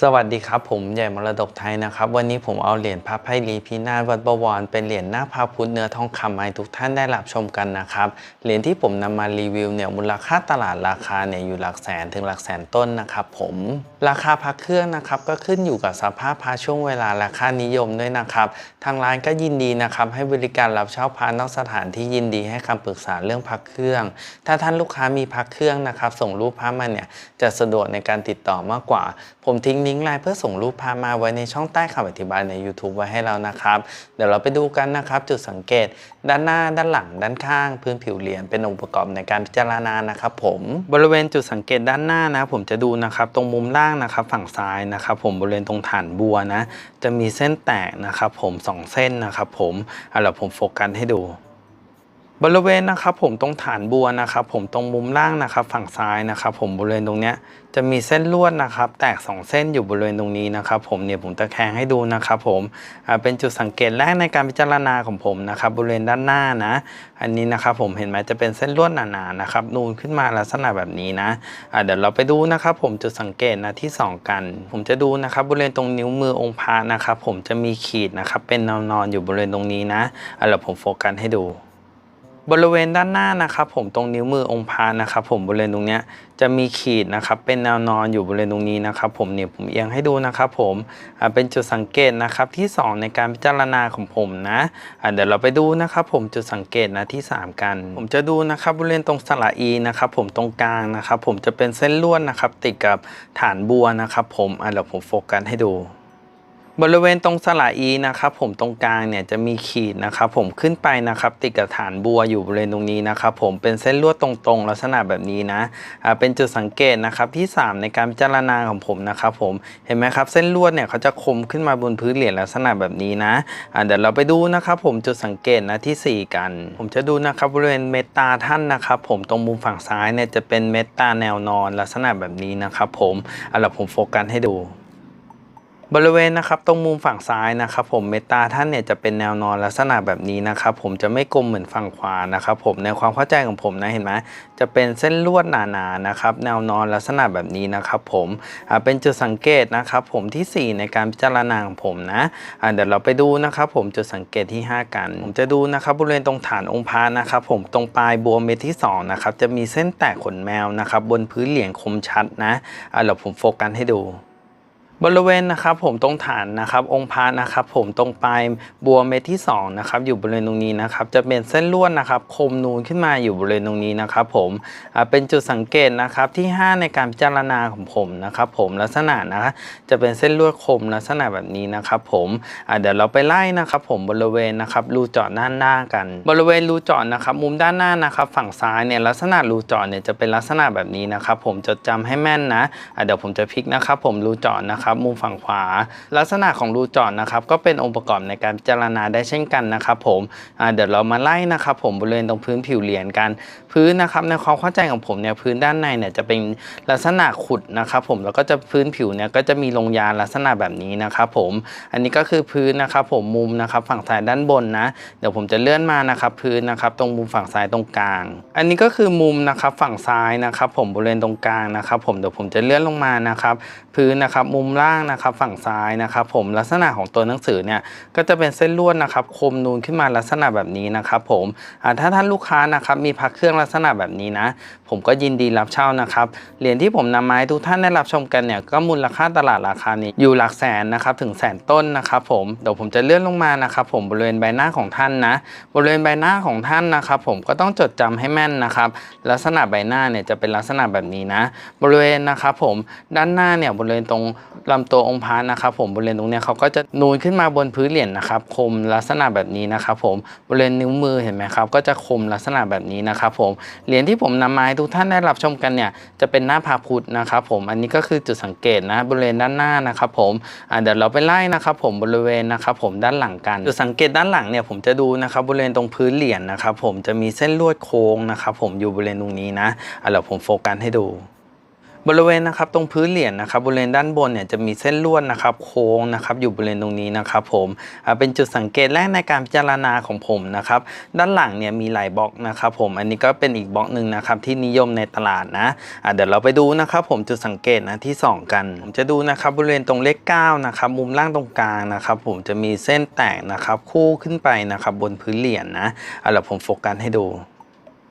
สวัสดีครับ ผมใหญ่มรดกไทยนะครับ วันนี้ผมเอาเหรียญพระไพรีพินาศวัดบวร เป็นเหรียญหน้าพระพุทธเนื้อทองคำให้ทุกท่านได้รับชมกันนะครับ เหรียญที่ผมนำมารีวิวเนี่ยมูลค่าตลาดราคาเนี่ยอยู่หลักแสนถึงหลักแสนต้นนะครับผมราคาพระเครื่องนะครับก็ขึ้นอยู่กับสภาพพระช่วงเวลาและค่านิยมด้วยนะครับ ทางร้านก็ยินดีนะครับให้บริการรับเช่าพระนอกสถานที่ยินดีให้คำปรึกษาเรื่องพระเครื่อง ถ้าท่านลูกค้ามีพระเครื่องนะครับส่งรูปพระมาเนี่ยจะสะดวกในการติดต่อมากกว่า ผมทิ้งลิงก์ไลน์เพื่อส่งรูปพามาไว้ในช่องใต้คำอธิบายใน YouTube ไว้ให้แล้วนะครับ เดี๋ยวเราไปดูกันนะครับ จุดสังเกต ด้านหน้า ด้านหลัง ด้านข้าง พื้นผิวเหรียญเป็นองค์ประกอบในการพิจารณานะครับผมบริเวณจุดสังเกตด้านหน้านะ ผมจะดูนะครับตรงมุมล่างนะครับ ฝั่งซ้ายนะครับ ผมบริเวณตรงฐานบัวนะ จะมีเส้นแตกนะครับ ผมสองเส้นนะครับ ผมเอาล่ะผมโฟกัสให้ดู บริเวณนะครับผมตรงฐานบัวนะครับผมตรงมุมล่างนะครับฝั่งซ้ายนะครับผมบริเวณตรงเนี้ยจะมีเส้นลวดนะครับแตก 2 เส้นอยู่บริเวณตรงนี้นะครับผมเนี่ยผมตะแคงให้ดูนะครับผมเป็นจุดสังเกตแรกในการพิจารณาของผมนะครับบริเวณด้านหน้านะอันนี้นะครับผมเห็นไหมจะเป็นเส้นลวดหนาๆนะครับนูนขึ้นมาลักษณะแบบนี้นะเดี๋ยวเราไปดูนะครับผมจุดสังเกตนะที่ 2 กัน ผมจะดูนะครับบริเวณตรงนิ้วมือองค์พระนะครับผมจะมีขีดนะครับเป็นนวนอนอยู่บริเวณตรงนี้นะเดี๋ยวผมโฟกัสให้ดู บริเวณด้านหน้านะครับผมตรงนิ้วมือองค์พระนะครับผมบริเวณตรงเนี้ยจะมีขีดนะครับเป็นแนวนอนอยู่บริเวณตรงนี้นะครับผมเนี่ยผมเอียงให้ดูนะครับผมเป็นจุดสังเกตนะครับที่ 2 ในการพิจารณาของผมนะเดี๋ยวเราไปดูนะครับผมจุดสังเกตนะที่ 3 กัน ผมจะดูนะครับบริเวณตรงสระอีนะครับผมตรงกลางนะครับผมจะเป็นเส้นลวดนะครับติดกับฐานบัวนะครับผมเดี๋ยวผมโฟกัสให้ดู บริเวณตรงสระอีนะครับผมตรงกลางเนี่ยจะมีขีดนะครับผมขึ้นไปนะครับติดกับฐานบัวอยู่บริเวณตรงนี้นะครับผมเป็นเส้นลวดตรงๆ ลักษณะแบบนี้นะอ่าเป็นจุดสังเกตนะครับที่ 3 ในการพิจารณาของผมนะครับผมเห็นไหมครับเส้นลวดเนี่ยเขาจะคมขึ้นมาบนพื้นเหรียญลักษณะแบบนี้นะอ่าเดี๋ยวเราไปดูนะครับผมจุดสังเกตนะที่ 4 กัน ผมจะดูนะครับบริเวณเมตตาท่านนะครับผมตรงมุมฝั่งซ้ายเนี่ยจะเป็นเมตตาแนวนอนลักษณะแบบนี้นะครับผมเอาละผมโฟกัสให้ดู บริเวณนะครับตรงมุมฝั่งซ้ายนะครับผมเมตาท่านเนี่ยจะเป็นแนวนอนลักษณะแบบนี้นะครับผมจะไม่กลมเหมือนฝั่งขวานะครับผมในความเข้าใจของผมนะเห็นไหมจะเป็นเส้นลวดหนาๆนะครับแนวนอนลักษณะแบบนี้นะครับผมเป็นจุดสังเกตนะครับผมทีสี่4 ในการพิจารณาของผมนะเดี๋ยวเราไปดูนะครับผมจุดสังเกตที่ 5 กัน ผมจะดูนะครับบริเวณตรงฐานองค์พระนะครับผมตรงปลายบัวเม็ดที่2นะครับจะมีเส้นแตกขนแมวนะครับบนพื้นเหรียญคมชัดนะเดี๋ยวผมโฟกัสให้ดู บริเวณนะครับผมตรงฐานนะครับองค์พระนะครับผมตรงปลายบัวเม็ดที่2นะครับอยู่บริเวณตรงนี้นะครับจะเป็นเส้นลวดนะครับคมนูนขึ้นมาอยู่บริเวณตรงนี้นะครับผมเป็นจุดสังเกตนะครับที่ 5 ในการพิจารณาของผมนะครับผมลักษณะนะคะจะเป็นเส้นลวดคมลักษณะแบบนี้นะครับผมเดี๋ยวเราไปไล่นะครับผมบริเวณนะครับรูเจาะด้านหน้ากัน บริเวณรูเจาะนะครับมุมด้านหน้านะครับฝั่งซ้ายเนี่ยลักษณะรูเจาะเนี่ยจะเป็นลักษณะแบบนี้นะครับผมจดจำให้แม่นนะเดี๋ยวผมจะพลิกนะครับผมรูเจาะนะครับมุมฝั่งขวา ลักษณะของรูจาะนะครับก็เป็นองค์ประกอบในการพิจารณาได้เช่นกันนะครับผมเดี๋ยวเรามาไล่นะครับผมบริเวณตรงพื้นผิวเหรียญกัน พื้นนะครับในความเข้าใจของผมเนี่ยพื้นด้านในเนี่ยจะเป็นลักษณะขุดนะครับผมแล้วก็จะพื้นผิวเนี่ยก็จะมีลงยาลักษณะแบบนี้นะครับผมอันนี้ก็คือพื้นนะครับผมมุมนะครับฝั่งซ้ายด้านบนนะเดี๋ยวผมจะเลื่อนมานะครับพื้นนะครับตรงมุมฝั่งซ้ายตรงกลาง อันนี้ก็คือมุมนะครับฝั่งซ้ายนะครับผมบริเวณตรงกลางนะครับผมเดี๋ยวผมจะเลื่อนลงมานะครับพื้นนะครับมุมล่างนะครับฝั่งซ้ายนะครับผมลักษณะของตัวหนังสือเนี่ยก็จะเป็นเส้นลวดนะครับคมนูนขึ้นมาลักษณะแบบนี้นะครับผมถ้าท่านลูกค้านะครับมีพักเครื่องลักษณะแบบนี้นะผมก็ยินดีรับเช่านะครับเหรียญที่ผมนำมาให้ทุกท่านได้รับชมกันเนี่ยก็มูลค่าตลาดราคานี้อยู่หลักแสนนะครับถึงแสนต้นนะครับผมเดี๋ยวผมจะเลื่อนลงมานะครับผมบริเวณใบหน้าของท่านนะบริเวณใบหน้าของท่านนะครับผมก็ต้องจดจำให้แม่นนะครับลักษณะใบหน้าเนี่ยจะเป็นลักษณะแบบนี้นะ บริเวณนะครับผมด้านหน้าเนี่ยบริเวณตรงลำตัวองค์พระนะครับผมบริเวณตรงนี้เขาก็จะนูนขึ้นมาบนพื้นเหรียญนะครับคมลักษณะแบบนี้นะครับผมบริเวณนิ้วมือเห็นไหมครับก็จะคมลักษณะแบบนี้นะครับผมเหรียญที่ผมนำมาให้ทุกท่านได้รับชมกันเนี่ยจะเป็นหน้าพาพุทธนะครับผมอันนี้ก็คือจุดสังเกตนะบริเวณด้านหน้านะครับผมเดี๋ยวเราไปไล่นะครับผมบริเวณนะครับผมด้านหลังกันจุดสังเกตด้านหลังเนี่ยผมจะดูนะครับบริเวณตรงพื้นเหรียญนะครับผมจะมีเส้นลวดโค้งนะครับผมอยู่บริเวณตรงนี้นะเดี๋ยวผมโฟกัสให้ดู บริเวณนะครับตรงพื้นเหรียญนะครับบริเวณด้านบนเนี่ยจะมีเส้นลวดนะครับโค้งนะครับอยู่บริเวณตรงนี้นะครับผมเป็นจุดสังเกตแรกในการพิจารณาของผมนะครับด้านหลังเนี่ยมีหลายบล็อกนะครับผมอันนี้ก็เป็นอีกบล็อกหนึ่งนะครับที่นิยมในตลาดนะอ่าเดี๋ยวเราไปดูนะครับผมจุดสังเกตนะที่สองกันผมจะดูนะครับบริเวณตรงเลข9นะครับมุมล่างตรงกลางนะครับผมจะมีเส้นแตกนะครับคู่ขึ้นไปนะครับบนพื้นเหรียญนะอ่าเดี๋ยวผมโฟกัสให้ดู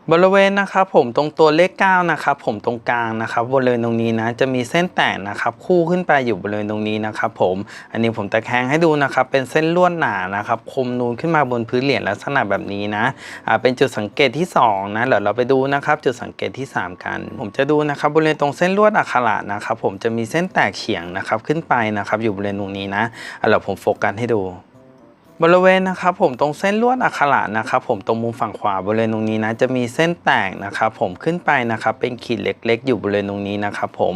บริเวณนะครับผมตรงตัวเลข9นะครับผมตรงกลางนะครับบริเวณตรงนี้นะจะมีเส้นแตกนะครับคู่ขึ้นไปอยู่บริเวณตรงนี้นะครับผมอันนี้ผมตะแคงให้ดูนะครับเป็นเส้นลวดหนานะครับคมนูนขึ้นมาบนพื้นเหรียญลักษณะแบบนี้นะอ่าเป็นจุดสังเกตที่2นะเดี๋ยวเราไปดูนะครับจุดสังเกตที่ 3 กัน ผมจะดูนะครับบริเวณตรงเส้นลวดอักขระนะครับผมจะมีเส้นแตกเฉียงนะครับขึ้นไปนะครับอยู่บริเวณตรงนี้นะอะเดี๋ยวผมโฟกัสให้ดู บริเวณนะครับผมตรงเส้นลวดอักขระนะครับผมตรงมุมฝั่งขวาบริเวณตรงนี้นะจะมีเส้นแตกนะครับผมขึ้นไปนะครับเป็นขีดเล็กๆ อยู่บริเวณตรงนี้นะครับผม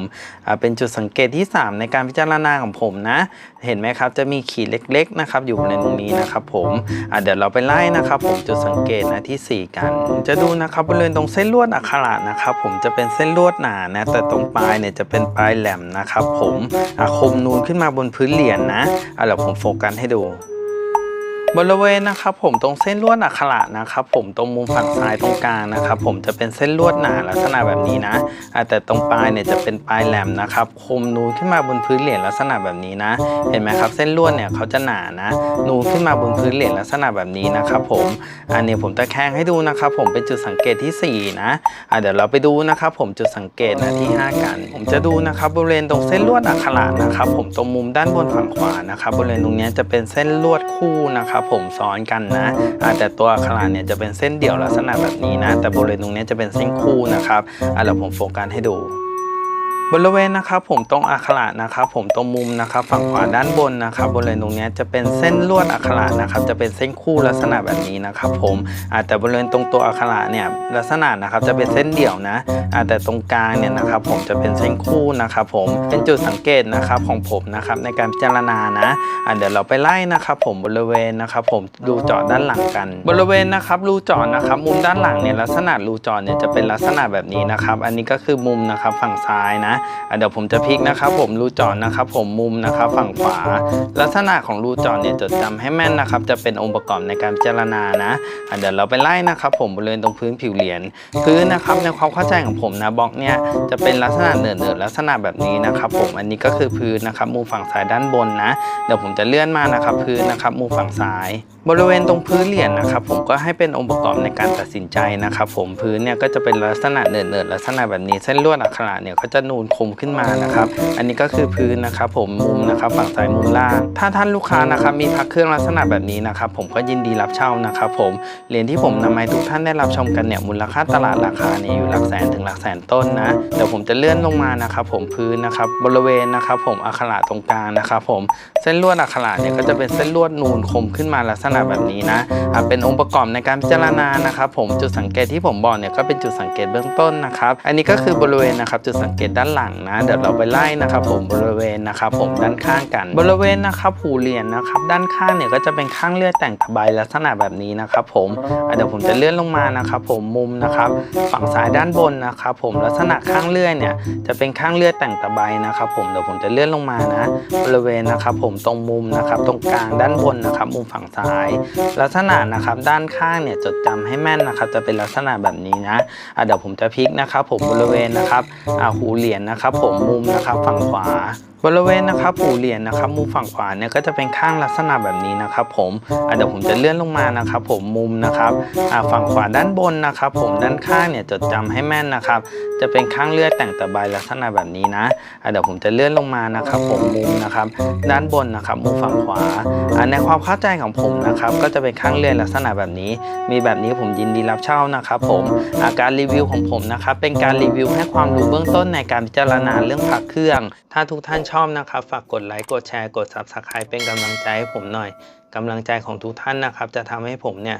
เป็นจุดสังเกตที่ 3 ในการพิจารณาของผมนะ เห็นไหมครับจะมีขีดเล็กๆนะครับอยู่บริเวณตรงนี้นะครับผมเดี๋ยวเราไปไล่นะครับผมจุดสังเกตนะที่ 4 กัน จะดูนะครับบริเวณตรงเส้นลวดอักขระนะครับผมจะเป็นเส้นลวดหนานะแต่ตรงปลายเนี่ยจะเป็นปลายแหลมนะครับผมคมนูนขึ้นมาบนพื้นเหรียญนะเดี๋ยวผมโฟกัสให้ดู บริเวณนะครับผมตรงเส้นลวดอักขระนะครับผมตรงมุมฝั่งซ้ายตรงกลางนะครับผมจะเป็นเส้นลวดหนาลักษณะแบบนี้นะ แต่ตรงปลายเนี่ยจะเป็นปลายแหลมนะครับคมนูนขึ้นมาบนพื้นเหรียญลักษณะแบบนี้นะ เห็นไหมครับเส้นลวดเนี่ยเขาจะหนานะนูนขึ้นมาบนพื้นเหรียญลักษณะแบบนี้นะครับผมอันนี้ผมตะแคงให้ดูนะครับผมเป็นจุดสังเกตที่ 4 นะเดี๋ยวเราไปดูนะครับผมจุดสังเกตนะที่ 5 กัน ผมจะดูนะครับบริเวณตรงเส้นลวดอักขระนะครับผมตรงมุมด้านบนฝั่งขวานะครับบริเวณตรงนี้จะเป็นเส้นลวดคู่นะครับผมซ้อนกันนะแต่ตัวอักขระเนี่ยจะเป็นเส้นเดี่ยวลักษณะแบบนี้นะ แต่บริเวณตรงนี้จะเป็นเส้นคู่นะครับอ่าเดี๋ยวผมโฟกัสให้ดู บริเวณนะครับผมตรงอักขระนะครับผมตรงมุมนะครับฝั่งขวาด้านบนนะครับบริเวณตรงนี้จะเป็นเส้นลวดอักขระนะครับจะเป็นเส้นคู่ลักษณะแบบนี้นะครับผมแต่บริเวณตรงตัวอักขระเนี่ยลักษณะนะครับจะเป็นเส้นเดี่ยวนะแต่ตรงกลางเนี่ยนะครับผมจะเป็นเส้นคู่นะครับผมเป็นจุดสังเกตนะครับของผมนะครับในการพิจารณานะเดี๋ยวเราไปไล่นะครับผมบริเวณนะครับผมรูจาะด้านหลังกัน บริเวณนะครับรูจาะนะครับมุมด้านหลังเนี่ยลักษณะรูจาะเนี่ยจะเป็นลักษณะแบบนี้นะครับอันนี้ก็คือมุมนะครับฝั่งซ้ายนะเดี๋ยวผมจะพลิกนะครับ ผมรูจาะนะครับ ผมมุมนะครับฝั่งขวา ลักษณะของรูจาะเนี่ยจดจำให้แม่นนะครับ จะเป็นองค์ประกอบในการพิจารณานะอะเดี๋ยวเราไปไล่นะครับ ผมบริเวณตรงพื้นผิวเหรียญพื้นนะครับในความเข้าใจของผมนะบล็อกเนี่ยจะเป็นลักษณะเนิร์ดๆลักษณะแบบนี้นะครับ ผมอันนี้ก็คือพื้นนะครับมุมฝั่งซ้ายด้านบนนะ เดี๋ยวผมจะเลื่อนมานะครับพื้นนะครับมุมฝั่งซ้าย บริเวณตรงพื้นเหรียญนะครับ ผมก็ให้เป็นองค์ประกอบในการตัดสินใจนะครับ ผมพื้นเนี่ยก็จะเป็นลักษณะเนิร์ดๆลักษณะแบบนี้เส้นลวดอักขระเนี่ยก็จะนูนคมขึ้นมานะครับ อันนี้ก็คือพื้นนะครับ ผมมุมนะครับ ฝั่งซ้ายมุมล่าง ถ้าท่านลูกค้านะครับมีพักเครื่องลักษณะแบบนี้นะครับ ผมก็ยินดีรับเช่านะครับ ผมเหรียญที่ผมนำมาให้ทุกท่านได้รับชมกันเนี่ยมูลค่าตลาดราคาเนี่ยอยู่หลักแสนถึงหลักแสนต้นนะเดี๋ยวผมจะเลื่อนลงมานะครับผมพื้นนะครับบริเวณนะครับ ผมอักขระตรงกลางนะครับ ผมเส้นลวดอักขระเนี่ยก็จะเป็นเส้นลวดนูนคมขึ้นมาลักษณะแบบนี้นะเป็นองค์ประกอบในการพิจารณานะครับ ผมจุดสังเกตที่ผมบอกเนี่ยก็เป็นจุดสังเกตเบื้องต้นนะครับ อันนี้ก็คือบริเวณนะครับจุดสังเกตด้านหลังนะ เดี๋ยวเราไปไล่นะครับ ผมบริเวณนะครับ ผมด้านข้างกัน บริเวณนะครับหูเหรียญนะครับ ด้านข้างเนี่ยก็จะเป็นข้างเลื่อยแต่งตะไบลักษณะแบบนี้นะครับผมเดี๋ยวผมจะเลื่อนลงมานะครับ ผมมุมนะครับ ฝั่งซ้ายด้านบนนะครับ ผมลักษณะข้างเลื่อยเนี่ยจะเป็นข้างเลื่อยแต่งตะไบนะครับ ผมเดี๋ยวผมจะเลื่อนลงมานะ บริเวณนะครับ ผมตรงมุมนะครับ ตรงกลางด้านบนนะครับ มุมฝั่งซ้าย ลักษณะนะครับด้านข้างเนี่ยจดจำให้แม่นนะครับ จะเป็นลักษณะแบบนี้นะเดี๋ยวผมจะพลิกนะครับ ผมบริเวณนะครับหูเหรียญนะครับผมมุมนะครับฝั่งขวา บริเวณนะครับหูเหรียญนะครับมุมฝั่งขวาเนี่ยก็จะเป็นข้างลักษณะแบบนี้นะครับผมอะเดี๋ยวผมจะเลื่อนลงมานะครับ ผมมุมนะครับฝั่งขวาด้านบนนะครับ ผมด้านข้างเนี่ยจดจำให้แม่นนะครับ จะเป็นข้างเลื่อยแต่งตะไบลักษณะแบบนี้นะเดี๋ยวผมจะเลื่อนลงมานะครับ ผมมุมนะครับด้านบนนะครับมุมฝั่งขวาในความเข้าใจของผมนะครับ ก็จะเป็นข้างเลื่อยลักษณะแบบนี้ มีแบบนี้ผมยินดีรับเช่านะครับ ผมการรีวิวของผมนะครับเป็นการรีวิวให้ความรู้เบื้องต้นในการพิจารณาเรื่องผักเครื่อง ถ้าทุกท่านชอบนะครับ ฝากกดไลค์กดแชร์กด Subscribe เป็นกำลังใจให้ผมหน่อยกำลังใจของทุกท่านนะครับ จะทำให้ผมเนี่ย